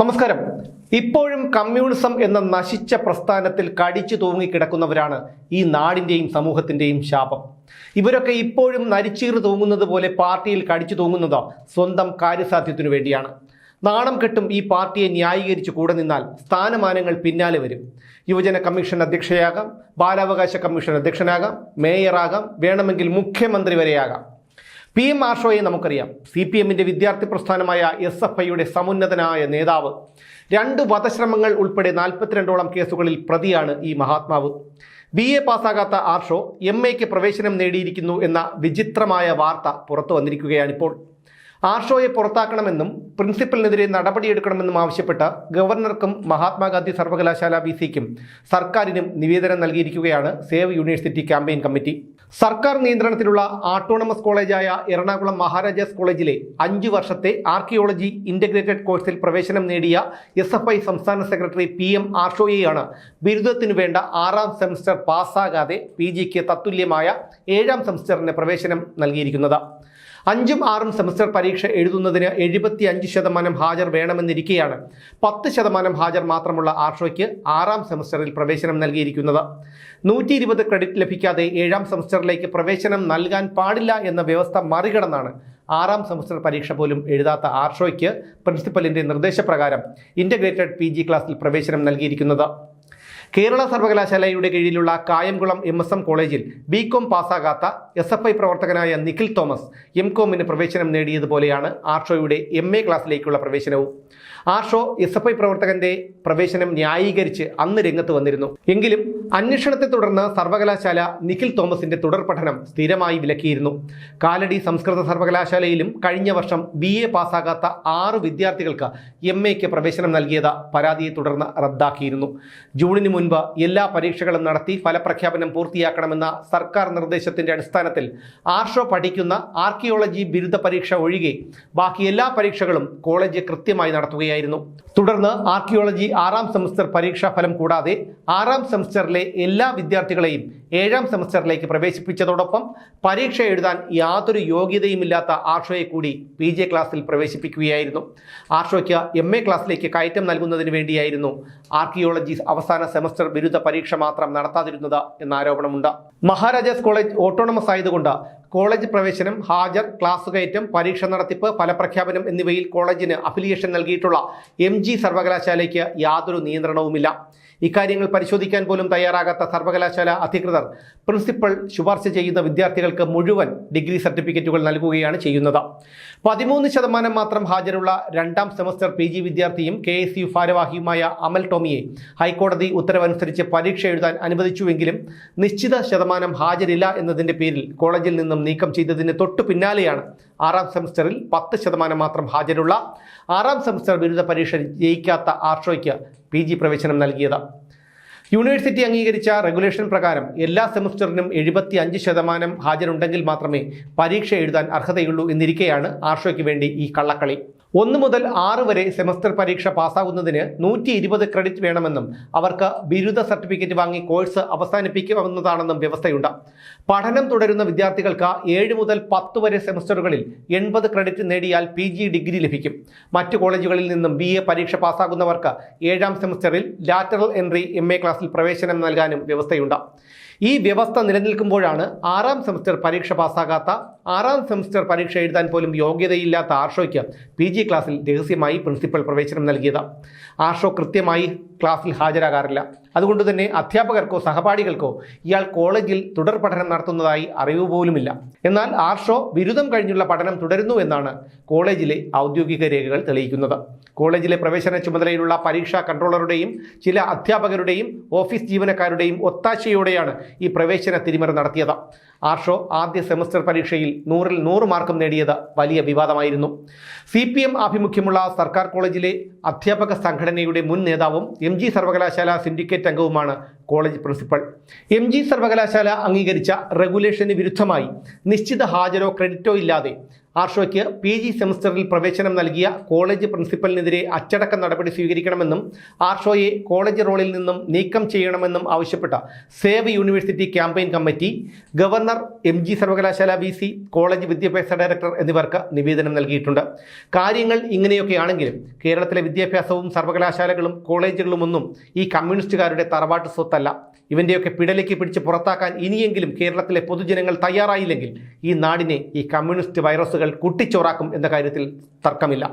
നമസ്കാരം. ഇപ്പോഴും കമ്മ്യൂണിസം എന്ന നശിച്ച പ്രസ്ഥാനത്തിൽ കടിച്ചു തൂങ്ങിക്കിടക്കുന്നവരാണ് ഈ നാടിന്റെയും സമൂഹത്തിന്റെയും ശാപം. ഇവരൊക്കെ ഇപ്പോഴും നരിച്ചീറ് തൂങ്ങുന്നത് പോലെ പാർട്ടിയിൽ കടിച്ചു തൂങ്ങുന്നത് സ്വന്തം കാര്യസാധ്യത്തിനു വേണ്ടിയാണ്. നാണം കെട്ടും ഈ പാർട്ടിയെ ന്യായീകരിച്ച് കൂടെ നിന്നാൽ സ്ഥാനമാനങ്ങൾ പിന്നാലെ വരും. യുവജന കമ്മീഷൻ അധ്യക്ഷയാകാം ബാലാവകാശ കമ്മീഷൻ അധ്യക്ഷനാകാം മേയറാകാം വേണമെങ്കിൽ മുഖ്യമന്ത്രി വരെയാകാം. പി എം ആഷോയെ നമുക്കറിയാം. സി പി എമ്മിന്റെ വിദ്യാർത്ഥി പ്രസ്ഥാനമായ എസ് എഫ് ഐയുടെ സമുന്നതനായ നേതാവ്. രണ്ട് വധശ്രമങ്ങൾ ഉൾപ്പെടെ നാൽപ്പത്തിരണ്ടോളം കേസുകളിൽ പ്രതിയാണ് ഈ മഹാത്മാവ്. ബി എ പാസ്സാകാത്ത ആർഷോ എം എക്ക് പ്രവേശനം നേടിയിരിക്കുന്നു എന്ന വിചിത്രമായ വാർത്ത പുറത്തു വന്നിരിക്കുകയാണിപ്പോൾ. ആർഷോയെ പുറത്താക്കണമെന്നും പ്രിൻസിപ്പലിനെതിരെ നടപടിയെടുക്കണമെന്നും ആവശ്യപ്പെട്ട ഗവർണർക്കും മഹാത്മാഗാന്ധി സർവകലാശാല വി സിക്കും സർക്കാരിനും നിവേദനം നൽകിയിരിക്കുകയാണ് സേവ് യൂണിവേഴ്സിറ്റി ക്യാമ്പയിൻ കമ്മിറ്റി. സർക്കാർ നിയന്ത്രണത്തിലുള്ള ആട്ടോണമസ് കോളേജായ എറണാകുളം മഹാരാജാസ് കോളേജിലെ അഞ്ചു വർഷത്തെ ആർക്കിയോളജി ഇന്റഗ്രേറ്റഡ് കോഴ്സിൽ പ്രവേശനം നേടിയ എസ് എഫ് ഐ സംസ്ഥാന സെക്രട്ടറി പി എം ആർഷോയെയാണ് ബിരുദത്തിനു വേണ്ട ആറാം സെമസ്റ്റർ പാസ്സാകാതെ പി ജിക്ക് തത്തുല്യമായ ഏഴാം സെമസ്റ്ററിന് പ്രവേശനം നൽകിയിരിക്കുന്നത്. അഞ്ചും ആറും സെമസ്റ്റർ പരീക്ഷ എഴുതുന്നതിന് എഴുപത്തി അഞ്ച് ശതമാനം ഹാജർ വേണമെന്നിരിക്കെയാണ്. പത്ത് ശതമാനം ഹാജർ മാത്രമുള്ള ആർഷോയ്ക്ക് ആറാം സെമസ്റ്ററിൽ പ്രവേശനം നൽകിയിരിക്കുന്നത്. നൂറ്റി ഇരുപത് ക്രെഡിറ്റ് ലഭിക്കാതെ ഏഴാം സെമസ്റ്ററിലേക്ക് പ്രവേശനം നൽകാൻ പാടില്ല എന്ന വ്യവസ്ഥ മറികടന്നാണ് ആറാം സെമസ്റ്റർ പരീക്ഷ പോലും എഴുതാത്ത ആർഷോയ്ക്ക് പ്രിൻസിപ്പലിന്റെ നിർദ്ദേശപ്രകാരം ഇന്റഗ്രേറ്റഡ് പി ക്ലാസ്സിൽ പ്രവേശനം നൽകിയിരിക്കുന്നത്. കേരള സർവകലാശാലയുടെ കീഴിലുള്ള കായംകുളം എം എസ് എം കോളേജിൽ ബി കോം പാസ്സാകാത്ത എസ് എഫ് ഐ പ്രവർത്തകനായ നിഖിൽ തോമസ് എം കോമിന് പ്രവേശനം നേടിയതുപോലെയാണ് ആർഷോയുടെ എം എ ക്ലാസ്സിലേക്കുള്ള പ്രവേശനവും. ആർഷോ എസ് എഫ് ഐ പ്രവർത്തകന്റെ പ്രവേശനം ന്യായീകരിച്ച് അന്ന് രംഗത്ത് വന്നിരുന്നു. എങ്കിലും അന്വേഷണത്തെ തുടർന്ന് സർവകലാശാല നിഖിൽ തോമസിന്റെ തുടർ പഠനം സ്ഥിരമായി വിലക്കിയിരുന്നു. കാലടി സംസ്കൃത സർവകലാശാലയിലും കഴിഞ്ഞ വർഷം ബി എ പാസ്സാകാത്ത ആറ് വിദ്യാർത്ഥികൾക്ക് എം എക്ക് പ്രവേശനം നൽകിയത് പരാതിയെ തുടർന്ന് റദ്ദാക്കിയിരുന്നു. ജൂണിന് മുൻപ് എല്ലാ പരീക്ഷകളും നടത്തി ഫലപ്രഖ്യാപനം പൂർത്തിയാക്കണമെന്ന സർക്കാർ നിർദ്ദേശത്തിന്റെ അടിസ്ഥാനത്തിൽ ആർഷോ പഠിക്കുന്ന ആർക്കിയോളജി ബിരുദ പരീക്ഷ ഒഴികെ ബാക്കി എല്ലാ പരീക്ഷകളും കോളേജ് കൃത്യമായി നടത്തുകയായിരുന്നു. തുടർന്ന് ആർക്കിയോളജി ആറാം സെമസ്റ്റർ പരീക്ഷാ ഫലം കൂടാതെ ആറാം സെമസ്റ്ററിലെ എല്ലാ വിദ്യാർത്ഥികളെയും ഏഴാം സെമസ്റ്ററിലേക്ക് പ്രവേശിപ്പിച്ചതോടൊപ്പം പരീക്ഷ എഴുതാൻ യാതൊരു യോഗ്യതയുമില്ലാത്ത ആർഷോയെ കൂടി പി ജെ ക്ലാസ്സിൽ പ്രവേശിപ്പിക്കുകയായിരുന്നു. ആർഷോയ്ക്ക് എം എ ക്ലാസ്സിലേക്ക് കയറ്റം നൽകുന്നതിന് വേണ്ടിയായിരുന്നു ആർക്കിയോളജി അവസാന സെമസ്റ്റർ ബിരുദ പരീക്ഷ മാത്രം നടത്താതിരുന്നത് എന്ന ആരോപണമുണ്ട്. മഹാരാജാസ് കോളേജ് ഓട്ടോണമസ് ആയതുകൊണ്ട് കോളേജ് പ്രവേശനം ഹാജർ ക്ലാസ് കയറ്റം പരീക്ഷ നടത്തിപ്പ് ഫലപ്രഖ്യാപനം എന്നിവയിൽ കോളേജിന് അഫിലിയേഷൻ നൽകിയിട്ടുള്ള എം ജി സർവകലാശാലയ്ക്ക് യാതൊരു നിയന്ത്രണവുമില്ല. ഇക്കാര്യങ്ങൾ പരിശോധിക്കാൻ പോലും തയ്യാറാകാത്ത സർവകലാശാല അധികൃതർ പ്രിൻസിപ്പൽ ശുപാർശ ചെയ്യുന്ന വിദ്യാർത്ഥികൾക്ക് മുഴുവൻ ഡിഗ്രി സർട്ടിഫിക്കറ്റുകൾ നൽകുകയാണ് ചെയ്യുന്നത്. പതിമൂന്ന് ശതമാനം മാത്രം ഹാജരുള്ള രണ്ടാം സെമസ്റ്റർ പി ജി വിദ്യാർത്ഥിയും കെ എസ് യു ഭാരവാഹിയുമായ അമൽ ടോമിയെ ഹൈക്കോടതി ഉത്തരവനുസരിച്ച് പരീക്ഷ എഴുതാൻ അനുവദിച്ചുവെങ്കിലും നിശ്ചിത ശതമാനം ഹാജരില്ല എന്നതിന്റെ പേരിൽ കോളേജിൽ നിന്നും നീക്കം ചെയ്തതിന് തൊട്ടു പിന്നാലെയാണ് ആറാം സെമസ്റ്ററിൽ പത്ത് ശതമാനം മാത്രം ഹാജരുള്ള ആറാം സെമസ്റ്റർ ബിരുദ പരീക്ഷ ജയിക്കാത്ത ആർഷോയ്ക്ക് പി ജി പ്രവേശനം നൽകിയത്. യൂണിവേഴ്സിറ്റി അംഗീകരിച്ച റെഗുലേഷൻ പ്രകാരം എല്ലാ സെമസ്റ്ററിനും എഴുപത്തി അഞ്ച് ശതമാനം ഹാജരുണ്ടെങ്കിൽ മാത്രമേ പരീക്ഷ എഴുതാൻ അർഹതയുള്ളൂ എന്നിരിക്കെയാണ് ആർഷോയ്ക്ക് വേണ്ടി ഈ കള്ളക്കളി. ഒന്ന് മുതൽ ആറ് വരെ സെമസ്റ്റർ പരീക്ഷ പാസ്സാകുന്നതിന് നൂറ്റി ഇരുപത് ക്രെഡിറ്റ് വേണമെന്നും അവർക്ക് ബിരുദ സർട്ടിഫിക്കറ്റ് വാങ്ങി കോഴ്സ് അവസാനിപ്പിക്കാവുന്നതാണെന്നും വ്യവസ്ഥയുണ്ട്. പഠനം തുടരുന്ന വിദ്യാർത്ഥികൾക്ക് ഏഴ് മുതൽ പത്ത് വരെ സെമസ്റ്ററുകളിൽ എൺപത് ക്രെഡിറ്റ് നേടിയാൽ പി ഡിഗ്രി ലഭിക്കും. മറ്റ് കോളേജുകളിൽ നിന്നും ബി പരീക്ഷ പാസ്സാകുന്നവർക്ക് ഏഴാം സെമസ്റ്ററിൽ ലാറ്ററൽ എൻട്രി എ ക്ലാസ്സിൽ പ്രവേശനം നൽകാനും വ്യവസ്ഥയുണ്ട്. ഈ വ്യവസ്ഥ നിലനിൽക്കുമ്പോഴാണ് ആറാം സെമസ്റ്റർ പരീക്ഷ പാസ്സാകാത്ത ആറാം സെമസ്റ്റർ പരീക്ഷ എഴുതാൻ പോലും യോഗ്യതയില്ലാത്ത ആർഷോയ്ക്ക് പി ജി ക്ലാസ്സിൽ രഹസ്യമായി പ്രിൻസിപ്പൽ പ്രവേശനം നൽകിയത്. ആർഷോ കൃത്യമായി ക്ലാസ്സിൽ ഹാജരാകാറില്ല. അതുകൊണ്ട് തന്നെ അധ്യാപകർക്കോ സഹപാഠികൾക്കോ ഇയാൾ കോളേജിൽ തുടർ പഠനം നടത്തുന്നതായി അറിവ് പോലുമില്ല. എന്നാൽ ആർഷോ ബിരുദം കഴിഞ്ഞുള്ള പഠനം തുടരുന്നു എന്നാണ് കോളേജിലെ ഔദ്യോഗിക രേഖകൾ തെളിയിക്കുന്നത്. കോളേജിലെ പ്രവേശന ചുമതലയിലുള്ള പരീക്ഷാ കൺട്രോളറുടെയും ചില അധ്യാപകരുടെയും ഓഫീസ് ജീവനക്കാരുടെയും ഒത്താശയോടെയാണ് ഈ പ്രവേശന തിരിമറി നടത്തിയത്. ആർഷോ ആദ്യ സെമസ്റ്റർ പരീക്ഷയിൽ നൂറിൽ നൂറ് മാർക്കും നേടിയത് വലിയ വിവാദമായിരുന്നു. സി പി എം ആഭിമുഖ്യമുള്ള സർക്കാർ കോളേജിലെ അധ്യാപക സംഘടനയുടെ മുൻ നേതാവും എം ജി സർവകലാശാല സിൻഡിക്കേറ്റ് അംഗവുമാണ് കോളേജ് പ്രിൻസിപ്പൽ എം ജി സർവകലാശാല അംഗീകരിച്ച റെഗുലേഷന് വിരുദ്ധമായി നിശ്ചിത ഹാജരോ ക്രെഡിറ്റോ ഇല്ലാതെ ആർഷോയ്ക്ക് പി ജി സെമസ്റ്ററിൽ പ്രവേശനം നൽകിയ കോളേജ് പ്രിൻസിപ്പലിനെതിരെ അച്ചടക്ക നടപടി സ്വീകരിക്കണമെന്നും ആർഷോയെ കോളേജ് റോളിൽ നിന്നും നീക്കം ചെയ്യണമെന്നും ആവശ്യപ്പെട്ട save university campaign committee governor M G സർവകലാശാല വി സി കോളേജ് വിദ്യാഭ്യാസ ഡയറക്ടർ എന്നിവർക്ക് നിവേദനം നൽകിയിട്ടുണ്ട്. കാര്യങ്ങൾ ഇങ്ങനെയൊക്കെയാണെങ്കിലും കേരളത്തിലെ വിദ്യാഭ്യാസവും സർവകലാശാലകളും കോളേജുകളുമൊന്നും ഈ കമ്മ്യൂണിസ്റ്റുകാരുടെ തറവാട്ട് സ്വത്തല്ല. ഇവന്റെയൊക്കെ പിടലേക്ക് പിടിച്ച് പുറത്താക്കാൻ ഇനിയെങ്കിലും കേരളത്തിലെ പൊതുജനങ്ങൾ തയ്യാറായില്ലെങ്കിൽ ഈ നാടിനെ ഈ കമ്മ്യൂണിസ്റ്റ് വൈറസുകൾ കുട്ടിച്ചോറാക്കും എന്ന കാര്യത്തിൽ തർക്കമില്ല.